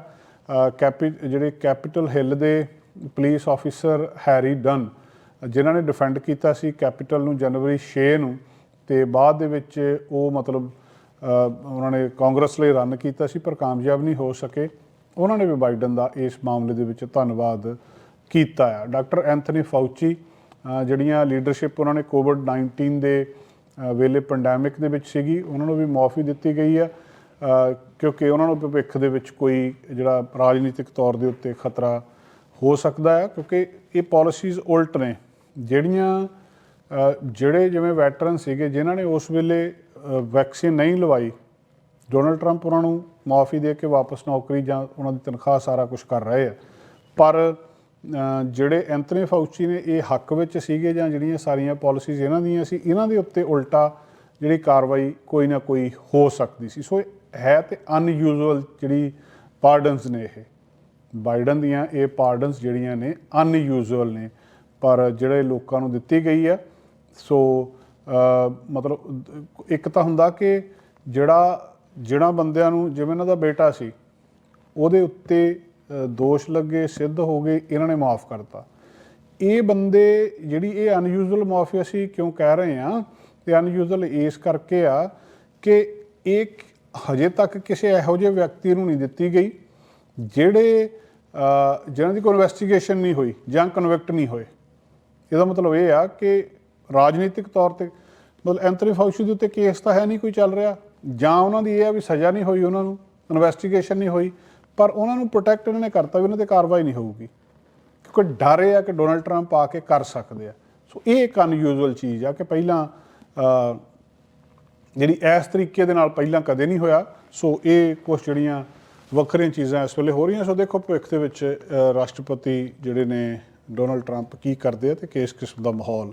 ਆ ਕੈਪੀ, ਜਿਹੜੇ ਕੈਪੀਟਲ ਹਿੱਲ ਦੇ ਪੁਲਿਸ ਆਫੀਸਰ ਹੈਰੀ ਡਨ, ਜਿਨ੍ਹਾਂ ਨੇ ਡਿਫੈਂਡ ਕੀਤਾ ਸੀ ਕੈਪੀਟਲ ਨੂੰ ਜਨਵਰੀ 6 ਨੂੰ, ਤੇ ਬਾਅਦ ਦੇ ਵਿੱਚ ਉਹ ਮਤਲਬ ਉਹਨਾਂ ਨੇ ਕਾਂਗਰਸ ਲਈ ਰਨ ਕੀਤਾ ਸੀ, ਪਰ ਕਾਮਯਾਬ ਨਹੀਂ ਹੋ ਸਕੇ। ਉਹਨਾਂ ਨੇ ਵੀ ਬਾਈਡਨ ਦਾ ਇਸ ਮਾਮਲੇ ਦੇ ਵਿੱਚ ਧੰਨਵਾਦ ਕੀਤਾ ਆ। ਡਾਕਟਰ ਐਂਥਨੀ ਫਾਊਚੀ ਜਿਹੜੀਆਂ ਲੀਡਰਸ਼ਿਪ ਉਹਨਾਂ ਨੇ ਕੋਵਿਡ 19 ਦੇ ਵੇਲੇ ਪੈਂਡੈਮਿਕ ਦੇ ਵਿੱਚ ਸੀਗੀ, ਉਹਨਾਂ ਨੂੰ ਵੀ ਮਾਫੀ ਦਿੱਤੀ ਗਈ ਆ। ਕਿਉਂਕਿ ਉਹਨਾਂ ਨੂੰ ਭਵਿੱਖ ਦੇ ਵਿੱਚ ਕੋਈ ਜਿਹੜਾ ਰਾਜਨੀਤਿਕ ਤੌਰ ਦੇ ਉੱਤੇ ਖਤਰਾ ਹੋ ਸਕਦਾ ਹੈ ਕਿਉਂਕਿ ਇਹ ਪਾਲਿਸੀਜ਼ ਉਲਟ ਨੇ। ਜਿਹੜੀਆਂ ਜਿਹੜੇ ਜਿਵੇਂ ਵੈਟਰਨ ਸੀਗੇ, ਜਿਨ੍ਹਾਂ ਨੇ ਉਸ ਵੇਲੇ ਵੈਕਸੀਨ ਨਹੀਂ ਲਵਾਈ, ਡੋਨਲਡ ਟਰੰਪ ਉਹਨਾਂ ਨੂੰ ਮਾਫੀ ਦੇ ਕੇ ਵਾਪਸ ਨੌਕਰੀ ਜਾਂ ਉਹਨਾਂ ਦੀ ਤਨਖਾਹ ਸਾਰਾ ਕੁਝ ਕਰ ਰਹੇ ਆ। ਪਰ ਜਿਹੜੇ ਐਂਥਨੀ ਫਾਊਚੀ ਨੇ ਇਹ ਹੱਕ ਵਿੱਚ ਸੀਗੇ ਜਾਂ ਜਿਹੜੀਆਂ ਸਾਰੀਆਂ ਪਾਲਿਸੀਜ਼ ਇਹਨਾਂ ਦੀਆਂ ਸੀ, ਇਹਨਾਂ ਦੇ ਉੱਤੇ ਉਲਟਾ ਜਿਹੜੀ ਕਾਰਵਾਈ ਕੋਈ ਨਾ ਕੋਈ ਹੋ ਸਕਦੀ ਸੀ। ਸੋ ਇਹ ਹੈ ਤੇ ਅਨਯੂਜ਼ੂਅਲ ਜਿਹੜੀ ਪਾਰਡਨਸ ਨੇ ਇਹ। ਬਾਈਡਨ ਦੀਆਂ ਇਹ ਪਾਰਡਨਸ ਜਿਹੜੀਆਂ ਨੇ ਅਨਯੂਜ਼ੂਅਲ ਨੇ, ਪਰ ਜਿਹੜੇ ਲੋਕਾਂ ਨੂੰ ਦਿੱਤੀ ਗਈ ਆ, ਸੋ ਮਤਲਬ ਇੱਕ ਤਾਂ ਹੁੰਦਾ ਕਿ ਜਿਹੜਾ ਜਿਹੜਾ ਬੰਦਿਆਂ ਨੂੰ ਜਿਵੇਂ ਇਹਨਾਂ ਦਾ ਬੇਟਾ ਸੀ, ਉਹਦੇ ਉੱਤੇ ਦੋਸ਼ ਲੱਗੇ, ਸਿੱਧ ਹੋ ਗਏ, ਇਹਨਾਂ ਨੇ ਮਾਫ ਕਰਤਾ। ਇਹ ਬੰਦੇ ਜਿਹੜੀ ਇਹ ਅਨਯੂਜ਼ੂਅਲ ਮਾਫੀ ਅਸੀਂ ਕਿਉਂ ਕਹਿ ਰਹੇ ਆ ਤੇ ਅਨਯੂਜ਼ੂਅਲ ਇਸ ਕਰਕੇ ਆ ਕਿ ਇਹ ਹਜੇ ਤੱਕ ਕਿਸੇ ਇਹੋ ਜਿਹੇ ਵਿਅਕਤੀ ਨੂੰ ਨਹੀਂ ਦਿੱਤੀ ਗਈ, ਜਿਹੜੇ ਜਿਹਨਾਂ ਦੀ ਕੋਈ ਇਨਵੈਸਟੀਗੇਸ਼ਨ ਨਹੀਂ ਹੋਈ ਜਾਂ ਕਨਵਿਕਟ ਨਹੀਂ ਹੋਏ। ਇਹਦਾ ਮਤਲਬ ਇਹ ਆ ਕਿ ਰਾਜਨੀਤਿਕ ਤੌਰ ਤੇ, ਮਤਲਬ ਐਂਥਨੀ ਫਾਊਚੀ ਦੇ ਉੱਤੇ ਕੇਸ ਤਾਂ ਹੈ ਨਹੀਂ, ਕੋਈ ਚੱਲ ਰਿਹਾ। ਜਾਂ ਉਹਨਾਂ ਦੀ ਇਹ ਆ ਵੀ ਸਜ਼ਾ ਨਹੀਂ ਹੋਈ ਉਹਨਾਂ ਨੂੰ ਇਨਵੈਸਟੀਗੇਸ਼ਨ ਨਹੀਂ ਹੋਈ, ਪਰ ਉਹਨਾਂ ਨੂੰ ਪ੍ਰੋਟੈਕਟ ਇਹਨਾਂ ਨੇ ਕਰਤਾ ਵੀ ਉਹਨਾਂ ਤੇ ਕਾਰਵਾਈ ਨਹੀਂ ਹੋਊਗੀ। ਕਿਉਂਕਿ ਡਰ ਇਹ ਆ ਕਿ ਡੋਨਲਡ ਟਰੰਪ ਆ ਕੇ ਕਰ ਸਕਦੇ ਆ। ਸੋ ਇਹ ਇੱਕ ਅਨਯੂਜ਼ੂਅਲ ਚੀਜ਼ ਆ ਕਿ ਪਹਿਲਾਂ ਜਿਹੜੀ ਇਸ ਤਰੀਕੇ ਦੇ ਨਾਲ ਪਹਿਲਾਂ ਕਦੇ ਨਹੀਂ ਹੋਇਆ। ਸੋ ਇਹ ਕੁਝ ਜਿਹੜੀਆਂ ਵੱਖਰੀਆਂ ਚੀਜ਼ਾਂ ਇਸ ਵੇਲੇ ਹੋ ਰਹੀਆਂ। ਸੋ ਦੇਖੋ ਭਵਿੱਖ ਦੇ ਵਿੱਚ ਰਾਸ਼ਟਰਪਤੀ ਜਿਹੜੇ ਨੇ ਡੋਨਲਡ ਟਰੰਪ ਕੀ ਕਰਦੇ ਆ ਤੇ ਕਿਸ ਕਿਸਮ ਦਾ ਮਾਹੌਲ